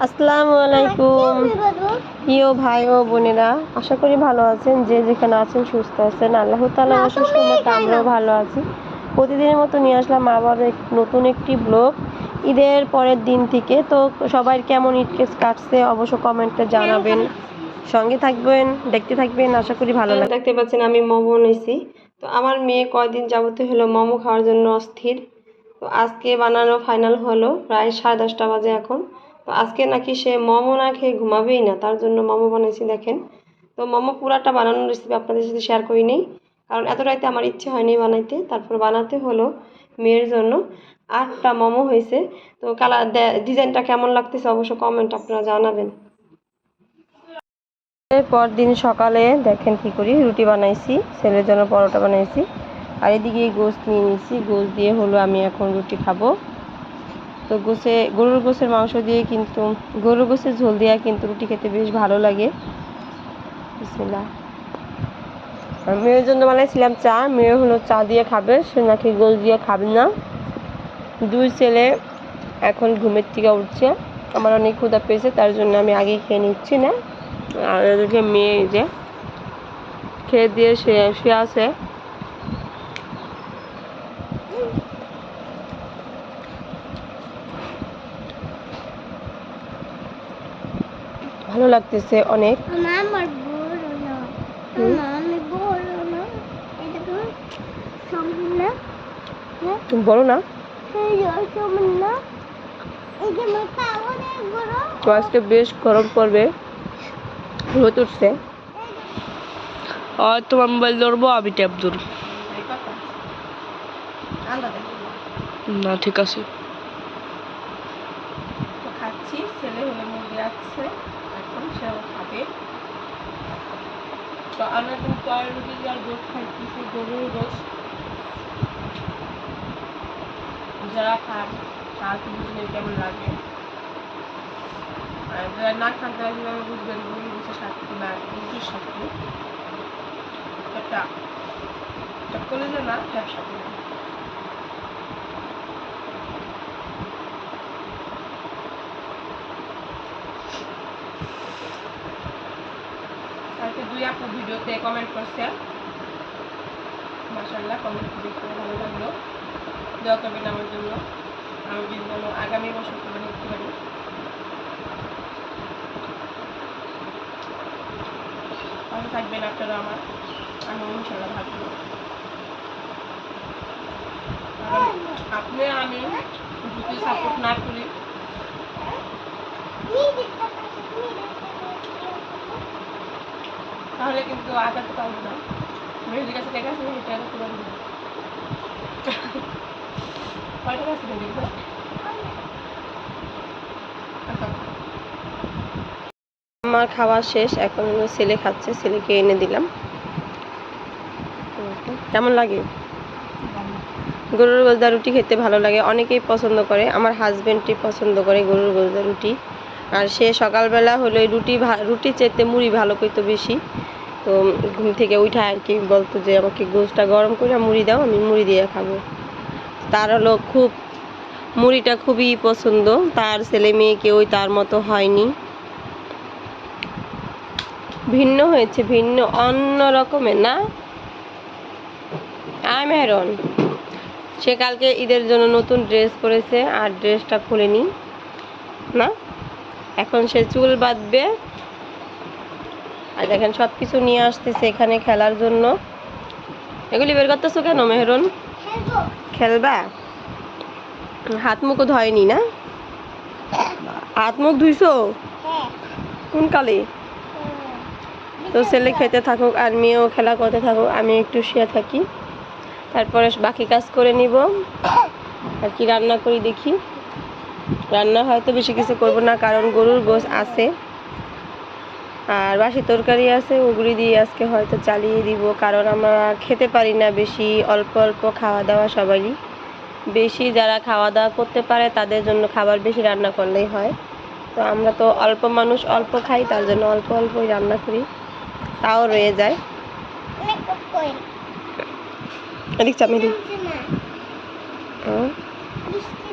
আসসালামু আলাইকুম। প্রিয় ভাই ও বোনেরা আশা করি ভালো আছেন। যে যেখানে আছেন সুস্থ আছেন। আল্লাহ তালা অসুস্থ আমরাও ভালো আছি। প্রতিদিনের মতো নিয়ে আসলাম আবার এক- নতুন একটি ব্লগ। ঈদের পরের দিন থেকে। তো সবাই কেমন ঈদ কেস কাটছে অবশ্য কমেন্টে জানাবেন। সঙ্গে থাকবেন দেখতে থাকবেন আশা করি ভালো লাগে দেখতে পাচ্ছেন আমি মোমো নিয়েছি তো আমার মেয়ে কয়দিন যাবতীয় হলো মোমো খাওয়ার জন্য অস্থির। তো আজকে বানানো ফাইনাল হলো প্রায় সাড়ে দশটা বাজে এখন। তো আজকে নাকি সে মোমো না খেয়ে ঘুমাবেই না, তার জন্য মোমো বানিয়েছি দেখেন। তো মোমো পুরাটা বানানোর রেসিপি আপনাদের সাথে শেয়ার করি নেই, কারণ এত রাইতে আমার ইচ্ছে হয়নি বানাইতে। তারপর বানাতে হলো মেয়ের জন্য আটটা মোমো হয়েছে। তো কালার ডিজাইনটা কেমন লাগতেছে অবশ্য কমেন্ট আপনারা জানাবেন। এরপর দিন সকালে দেখেন কি করি, রুটি বানাইছি, ছেলের জন্য পরোটা বানাইছি। আর এদিকে গোস্ত নিয়ে নিয়েছি, গোস্ত দিয়ে হলো আমি এখন রুটি খাব। তো গোসে, গরুর গোসের মাংস দিয়ে কিন্তু, গরুর গোসের ঝোল দিয়ে কিন্তু রুটি খেতে বেশ ভালো লাগে। মেয়ের জন্য বানাইছিলাম চা, মেয়ে হলো চা দিয়ে খাবে, সে নাকি গোল দিয়ে খাবে না। দুই ছেলে এখন ঘুমের থেকে উঠছে, আমার অনেক ক্ষুধা পেয়েছে, তার জন্য আমি আগে খেয়ে নিচ্ছি না। আর এদিকে মেয়ে যে, খেয়ে দিয়ে শুয়ে শুয়ে আছে। ভালো লাগতেছে অনেক। বড় না। তো হ্যাঁ? তুমি বলো না? এই যে সমান না। এই যে আমার পা অনেক বড়। তো আজকে বেশ গরম পড়বে। রোদ উঠছে। আর তোমার মোবাইল ধরবো আমি ট্যাব ধরবো। না ঠিক আছে। খাচ্ছি ছেলে হলে মুরগি আসছে এখন সেও খাবে তো আমরা কিন্তু আর রুটি আর গোস খাইতেছি গরুর গোস যারা খান তারা তো বুঝবেন কেমন লাগে? আর যারা না খান তারা কীভাবে বুঝবেন গরুর গোসের সাথে বা রুটির একটা একটা কলেজে না ব্যবসা করে দুই আপু ভিডিওতে কমেন্ট করছেন। মাশাল্লাহ কমেন্ট দেখতে ভালো লাগল। দোয়া করবেন আমার জন্য। আমি যেন আগামী বছর করে নিতে পারি ভালো থাকবেন আপনারা আমার। আমি ইনশাল্লাহ থাকব। আপনি, আমি, যদি সাপোর্ট না করি তাহলে কিন্তু আগাতে পারব না। মেহেদির কাছে টাকা আছে মেহেদি আগাতে পারব না। কয় টাকা আছে আমার খাওয়া শেষ, এখন ছেলে খাচ্ছে, ছেলেকে এনে দিলাম। কেমন লাগে? গরুর গোলদা রুটি খেতে ভালো লাগে, অনেকেই পছন্দ করে, আমার হাজবেন্ডটি পছন্দ করে গরুর গোলদা রুটি। আর সে সকালবেলা হলে রুটি রুটি চেতে মুড়ি ভালো করতো বেশি। তো ঘুম থেকে উঠে আর কি বলতো যে, আমাকে গোসটা গরম করে মুড়ি দাও, আমি মুড়ি দিয়ে খাব। তার হলো খুব, মুড়িটা খুবই পছন্দ। তার ছেলে মেয়ে কেউই তার মতো হয়নি। ভিন্ন হয়েছে, ভিন্ন, অন্য রকমের, না? আয় মেহরন, সে কালকে ঈদের জন্য নতুন ড্রেস পরেছে, আর ড্রেসটা খুলেনি না? এখন সে চুল বাঁধবে। আর দেখেন সব কিছু নিয়ে আসতেছে এখানে খেলার জন্য। এগুলি বের করতেছো কেন, মেহরন? খেলবা? হাত মুখও ধয়নি না? হাত মুখ ধুইছো? কোন কালে? তো ছেলে খেতে থাকুক আর মেয়েও খেলা করতে থাকুক, আমি একটু শুয়ে থাকি। তারপরে বাকি কাজ করে নিব। আর কি রান্না করি দেখি। রান্না হয়তো বেশি কিছু করব না কারণ গরুর গোস আছে। আর বাসি তরকারি আছে ওগুলি দিয়ে আজকে হয়তো চালিয়ে দিব কারণ আমরা খেতে পারি না বেশি অল্প অল্প খাওয়া দাওয়া সবারই। বেশি যারা খাওয়া দাওয়া করতে পারে তাদের জন্য খাবার বেশি রান্না করলেই হয়। তো আমরা তো অল্প মানুষ অল্প খাই তার জন্য অল্প অল্পই রান্না করি। তাও রয়ে যায়। এদিক চাপ। বিস্কুট